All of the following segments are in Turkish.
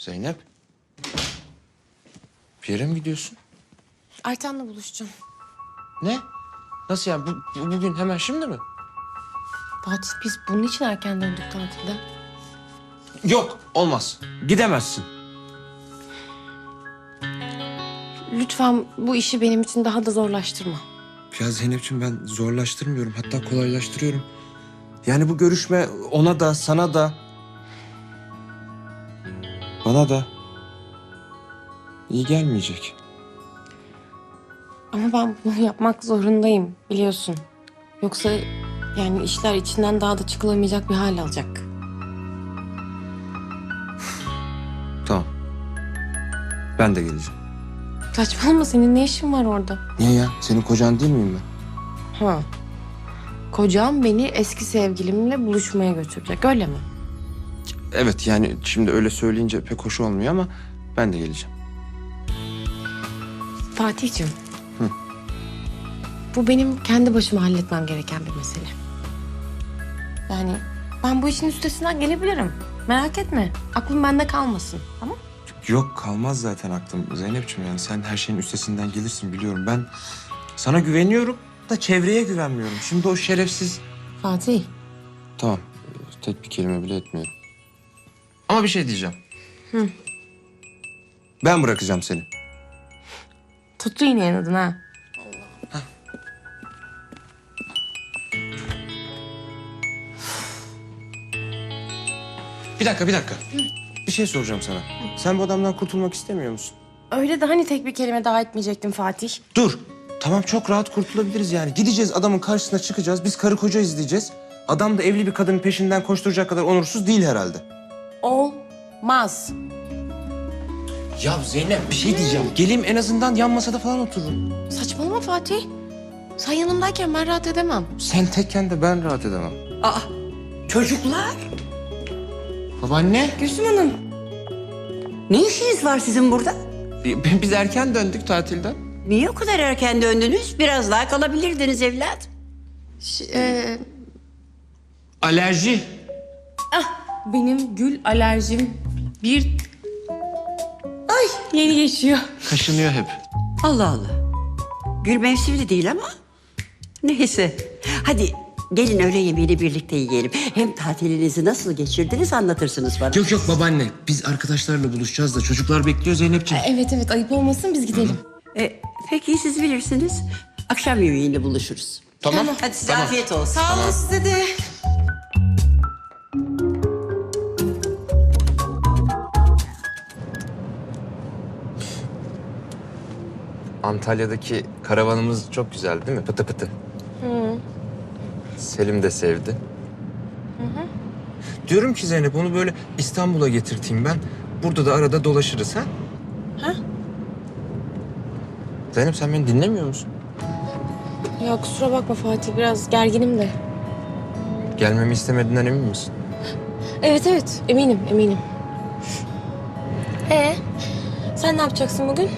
Zeynep. Bir yere mi gidiyorsun? Ayten'le buluşacağım. Ne? Nasıl yani? Bu, bu- bugün hemen şimdi mi? Fatih biz bunun için erken döndük tatilden. Yok, olmaz. Gidemezsin. Lütfen bu işi benim için daha da zorlaştırma. Ya Zeynep'ciğim ben zorlaştırmıyorum. Hatta kolaylaştırıyorum. Yani bu görüşme ona da, sana da... Bana da... iyi gelmeyecek. Ama ben bunu yapmak zorundayım biliyorsun. Yoksa yani işler içinden daha da çıkılamayacak bir hal alacak. Tamam. Ben de geleceğim. Saçmalama senin ne işin var orada? Niye ya? Senin kocan değil miyim ben? Ha. Kocam beni eski sevgilimle buluşmaya götürecek öyle mi? Evet yani şimdi öyle söyleyince pek hoş olmuyor ama ben de geleceğim. Fatih'ciğim. Bu benim kendi başıma halletmem gereken bir mesele. Yani ben bu işin üstesinden gelebilirim. Merak etme. Aklım bende kalmasın. Tamam Yok kalmaz zaten aklım Zeynep'ciğim yani sen her şeyin üstesinden gelirsin biliyorum. Ben sana güveniyorum da çevreye güvenmiyorum. Şimdi o şerefsiz... Fatih. Tamam tek bir kelime bile etmiyorum. Ama bir şey diyeceğim. Ben bırakacağım seni. Tuttu yine yanadın ha. Bir dakika bir dakika. Bir şey soracağım sana. Sen bu adamdan kurtulmak istemiyor musun? Öyle de hani tek bir kelime daha etmeyecektim Fatih. Dur. Tamam çok rahat kurtulabiliriz yani. Gideceğiz adamın karşısına çıkacağız. Biz karı koca izleyeceğiz. Adam da evli bir kadının peşinden koşturacak kadar onursuz değil herhalde. Olmaz. Ya Zeynep bir şey diyeceğim. Geleyim en azından yan masada falan otururum. Saçmalama Fatih. Sen yanımdayken ben rahat edemem. Sen tekken de ben rahat edemem. Aa, çocuklar. Babaanne. Gülsüm Hanım. Ne işiniz var sizin burada? bi- Biz erken döndük tatilden. Niye o kadar erken döndünüz? Biraz daha kalabilirdiniz evlat. Ş- e, Alerji. Benim gül alerjim bir... Ay yeni geçiyor. Kaşınıyor hep. Allah Allah. Gül mevsimli değil ama. Neyse. Hadi gelin öğle yemeğini birlikte yiyelim. Hem tatilinizi nasıl geçirdiniz anlatırsınız bana. Yok yok babaanne. Biz arkadaşlarla buluşacağız da çocuklar bekliyor Zeynepciğim. Evet evet ayıp olmasın biz gidelim. E, peki siz bilirsiniz. Akşam yemeğinde buluşuruz. Tamam. Hadi size Tamam. afiyet olsun. Sağ olun size de. Antalya'daki karavanımız çok güzel değil mi? Pıtı pıtı. Selim de sevdi. Diyorum ki Zeynep onu böyle İstanbul'a getirteyim ben. Burada da arada dolaşırız ha? Ha? Zeynep sen beni dinlemiyor musun? Ya kusura bakma Fatih biraz gerginim de. Gelmemi istemediğinden emin misin? Evet evet eminim eminim. Ee, sen ne yapacaksın bugün?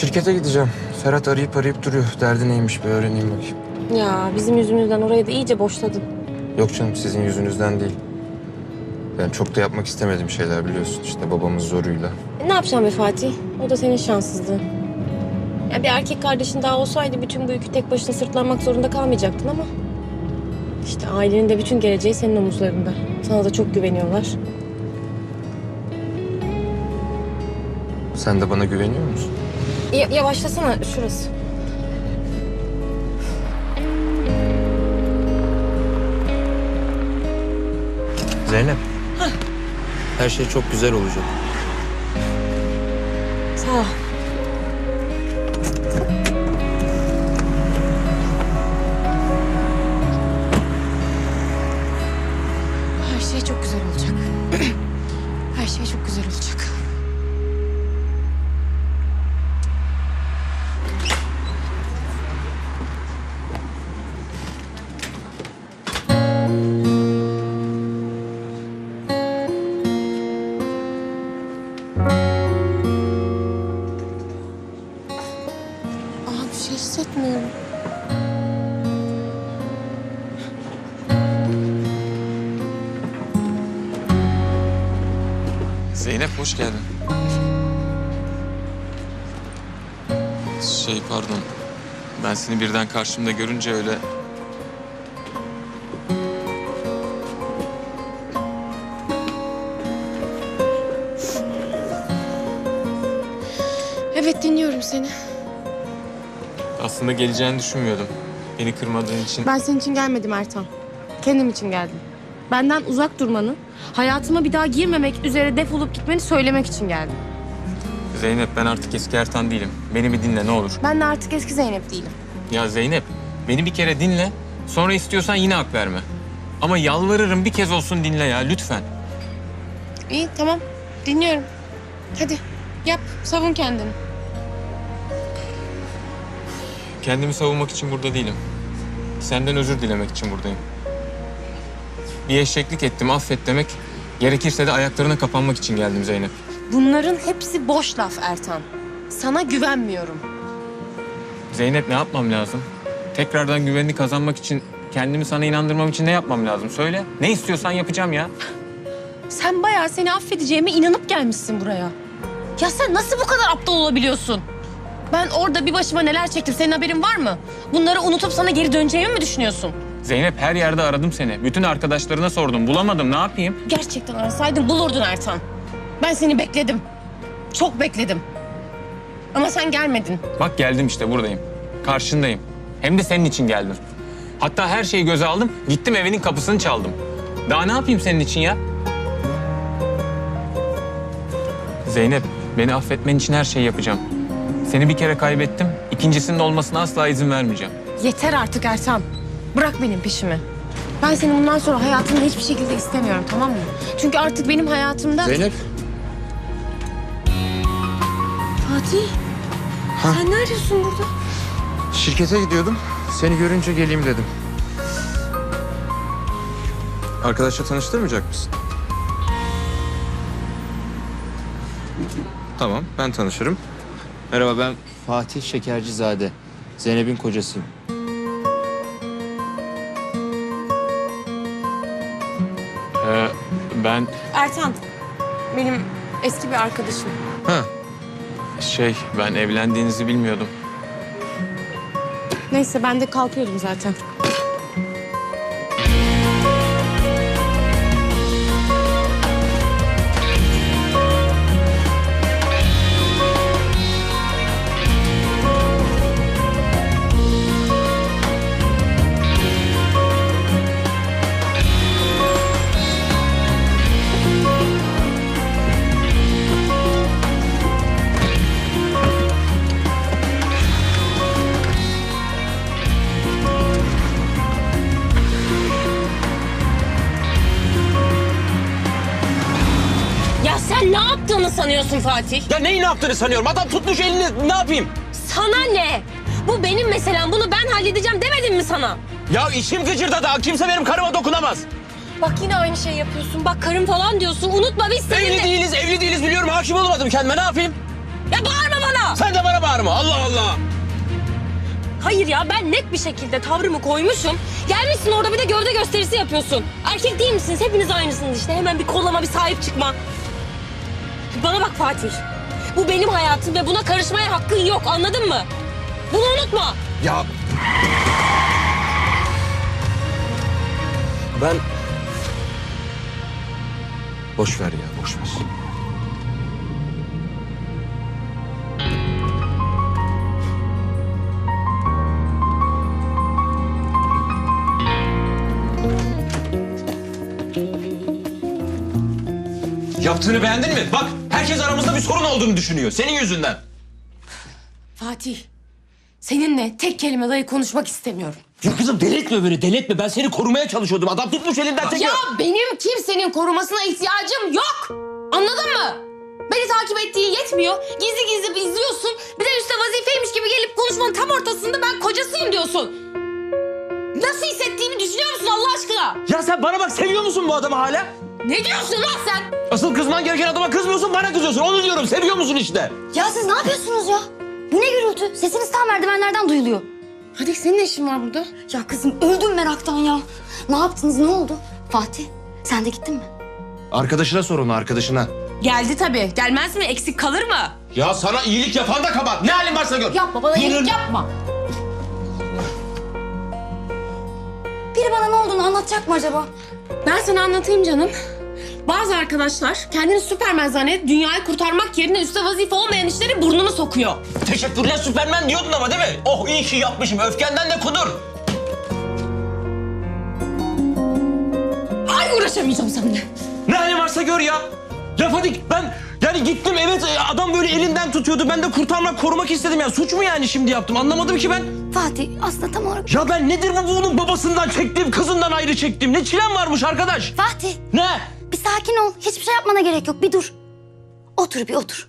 Şirkete gideceğim. Ferhat arayıp arayıp duruyor. Derdi neymiş bir öğreneyim bakayım. Ya bizim yüzümüzden orayı da iyice boşladın. Yok canım sizin yüzünüzden değil. Ben çok da yapmak istemediğim şeyler biliyorsun. İşte babamın zoruyla. E, ne yapacağım be Fatih? O da senin şanssızlığın. Ya bir erkek kardeşin daha olsaydı bütün bu yükü tek başına sırtlanmak zorunda kalmayacaktın ama... ...işte ailenin de bütün geleceği senin omuzlarında. Sana da çok güveniyorlar. Sen de bana güveniyor musun? Ya, yavaşlasana şurası. Zeynep. Her şey çok güzel olacak. Sağ ol. Zeynep hoş geldin. Şey pardon. Ben seni birden karşımda görünce öyle... Evet dinliyorum seni. Aslında geleceğini düşünmüyordum. Beni kırmadığın için. Ben senin için gelmedim Ertan. Kendim için geldim. Benden uzak durmanı, hayatıma bir daha girmemek üzere defolup gitmeni söylemek için geldim. Zeynep ben artık eski Ertan değilim. Beni bir dinle ne olur. Ben de artık eski Zeynep değilim. Ya Zeynep beni bir kere dinle. Sonra istiyorsan yine hak verme. Ama yalvarırım bir kez olsun dinle ya lütfen. İyi tamam dinliyorum. Hadi yap savun kendini. Kendimi savunmak için burada değilim. Senden özür dilemek için buradayım. Bir eşeklik ettim affet demek. Gerekirse de ayaklarına kapanmak için geldim Zeynep. Bunların hepsi boş laf Ertan. Sana güvenmiyorum. Zeynep ne yapmam lazım? Tekrardan güvenini kazanmak için, kendimi sana inandırmam için ne yapmam lazım? Söyle. Ne istiyorsan yapacağım ya. Sen bayağı seni affedeceğime inanıp gelmişsin buraya. Ya sen nasıl bu kadar aptal olabiliyorsun? Ben orada bir başıma neler çektim senin haberin var mı? Bunları unutup sana geri döneceğimi mi düşünüyorsun? Zeynep her yerde aradım seni. Bütün arkadaşlarına sordum. Bulamadım. Ne yapayım? Gerçekten arasaydın bulurdun Ertan. Ben seni bekledim. Çok bekledim. Ama sen gelmedin. Bak geldim işte buradayım. Karşındayım. Hem de senin için geldim. Hatta her şeyi göze aldım. Gittim evinin kapısını çaldım. Daha ne yapayım senin için ya? Zeynep, beni affetmen için her şeyi yapacağım. Seni bir kere kaybettim. İkincisinin olmasına asla izin vermeyeceğim. Yeter artık Ertan. Bırak benim peşimi. Ben seni bundan sonra hayatımda hiçbir şekilde istemiyorum tamam mı? Çünkü artık benim hayatımda... Zeynep. Fatih. Sen ne arıyorsun burada? Şirkete gidiyordum. Seni görünce geleyim dedim. Arkadaşla tanıştırmayacak mısın? Tamam, ben tanışırım. Merhaba ben Fatih Şekercizade. Zeynep'in kocasıyım. Ee, ben Ertan. Benim eski bir arkadaşım. ha şey ben evlendiğinizi bilmiyordum. Neyse ben de kalkıyordum zaten. Sanıyorsun Fatih? Ya neyi ne yaptığını sanıyorum? Adam tutmuş elini ne yapayım? Sana ne? Bu benim meselem. Bunu ben halledeceğim demedim mi sana? Ya işim gıcırda daha kimse benim karıma dokunamaz. Bak yine aynı şeyi yapıyorsun. Bak karım falan diyorsun. Unutma biz Evli seninle... değiliz, evli değiliz biliyorum. Hakim olamadım kendime. Ne yapayım? Ya bağırma bana! Sen de bana bağırma. Allah Allah. Hayır ya ben net bir şekilde tavrımı koymuşum. Gelmişsin orada bir de gövde gösterisi yapıyorsun. Erkek değil misiniz? Hepiniz aynısınız işte. Hemen bir kollama bir sahip çıkma. Bana bak Fatih. Bu benim hayatım ve buna karışmaya hakkın yok anladın mı? Bunu unutma. Ya... Ben... Boş ver ya, boş ver. Yaptığını beğendin mi? Bak herkes aramızda bir sorun olduğunu düşünüyor. Senin yüzünden. Fatih. Seninle tek kelime dahi konuşmak istemiyorum. Ya kızım delirtme beni delirtme. Ben seni korumaya çalışıyordum. Adam tutmuş elinden çekiyor. Ya benim kimsenin korumasına ihtiyacım yok. Anladın mı? Beni takip ettiğin yetmiyor. Gizli gizli izliyorsun. Bir de üstte vazifeymiş gibi gelip konuşmanın tam ortasında ben kocasıyım diyorsun. Nasıl hissettiğimi düşünüyor musun Allah aşkına? Ya sen bana bak seviyor musun bu adamı hala? Ne diyorsun lan sen? Asıl kızman gereken adama kızmıyorsun bana kızıyorsun. Onu diyorum seviyor musun işte? Ya siz ne yapıyorsunuz ya? Bu ne gürültü? Sesiniz tam merdivenlerden duyuluyor. Hadi senin ne işin var burada? Ya kızım öldüm meraktan ya. Ne yaptınız ne oldu? Fatih sen de gittin mi? Arkadaşına sor onu arkadaşına. Geldi tabii. Gelmez mi? Eksik kalır mı? Ya sana iyilik yapan da kabahat. Ne halin varsa gör. Yapma bana iyilik yapma. Biri bana ne olduğunu anlatacak mı acaba? Ben sana anlatayım canım. Bazı arkadaşlar kendini süpermen zannedip dünyayı kurtarmak yerine üstte vazife olmayan işleri burnunu sokuyor. Teşekkürler Süpermen diyordun ama değil mi? Oh iyi ki yapmışım. Öfkenden de kudur. Ay uğraşamayacağım seninle. Ne halin varsa gör ya. Ya Fatih ben yani gittim evet adam böyle elinden tutuyordu. Ben de kurtarmak, korumak istedim ya. Suç mu yani şimdi yaptım? Anlamadım ki ben. Fatih aslında tam olarak... Ya ben nedir bu bunun babasından çektiğim, kızından ayrı çektiğim? Ne çilem varmış arkadaş? Fatih Ne? bir sakin ol. Hiçbir şey yapmana gerek yok. Bir dur. Otur bir otur.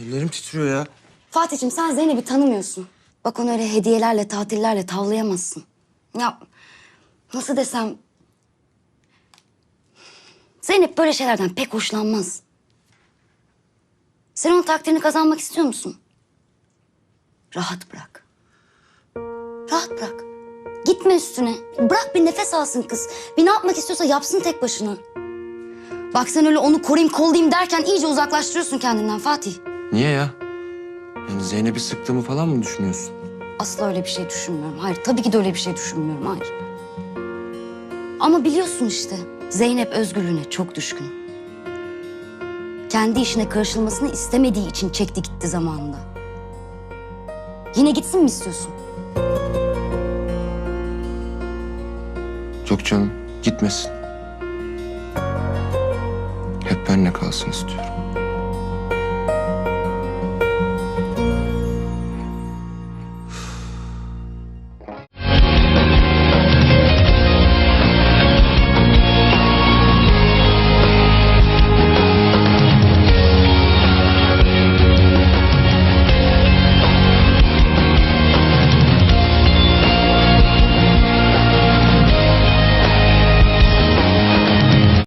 Ellerim titriyor ya. Fatih'cim sen Zeynep'i tanımıyorsun. Bak onu öyle hediyelerle, tatillerle tavlayamazsın. Ya nasıl desem... Zeynep böyle şeylerden pek hoşlanmaz. Sen onun takdirini kazanmak istiyor musun? Rahat bırak. Rahat bırak. Gitme üstüne. Bırak bir nefes alsın kız. Bir ne yapmak istiyorsa yapsın tek başına. Bak sen öyle onu koruyayım kollayayım derken iyice uzaklaştırıyorsun kendinden Fatih. Niye ya? Yani Zeynep'i sıktığımı falan mı düşünüyorsun? Asla öyle bir şey düşünmüyorum. Hayır, tabii ki de öyle bir şey düşünmüyorum. Hayır. Ama biliyorsun işte, Zeynep özgürlüğüne çok düşkün. Kendi işine karışılmasını istemediği için çekti gitti zamanında. Yine gitsin mi istiyorsun? Yok canım gitmesin. Hep benimle kalsın istiyorum.